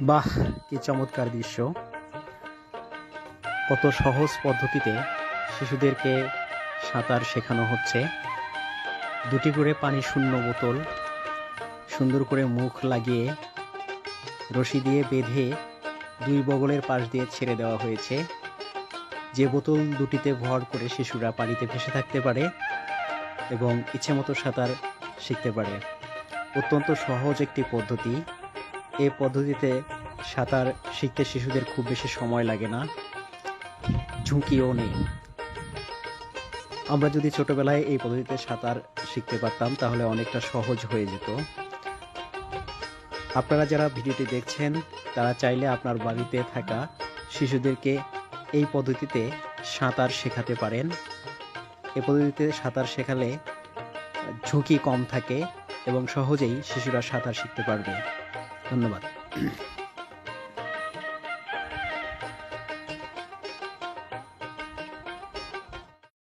বাহ, কি চমৎকার দৃশ্য। কত সহজ পদ্ধতিতে শিশুদেরকে সাঁতার শেখানো হচ্ছে। দুটি করে পানি শূন্য বোতল, সুন্দর করে মুখ লাগিয়ে রশি দিয়ে বেঁধে দুই বগলের পাশ দিয়ে ছেড়ে দেওয়া হয়েছে। যে বোতল দুটিতে ভর করে শিশুরা পানিতে ভেসে থাকতে পারে এবং ইচ্ছে মতো সাঁতার শিখতে পারে। অত্যন্ত সহজ একটি পদ্ধতি। এই পদ্ধতিতে সাঁতার শিখতে শিশুদের খুব বেশি সময় লাগে না। ঝুঁকিও নেই। আমরা যদি ছোটবেলায় এই পদ্ধতিতে সাঁতার শিখতে পারতাম, তাহলে অনেকটা সহজ হয়ে যেত। আপনারা যারা ভিডিওটি দেখছেন, তারা চাইলে আপনার বাড়িতে থাকা শিশুদেরকে এই পদ্ধতিতে সাঁতার শেখাতে পারেন। এই পদ্ধতিতে সাঁতার শেখালে ঝুঁকি কম থাকে এবং সহজেই শিশুরা সাঁতার শিখতে পারবে। ধন্যবাদ।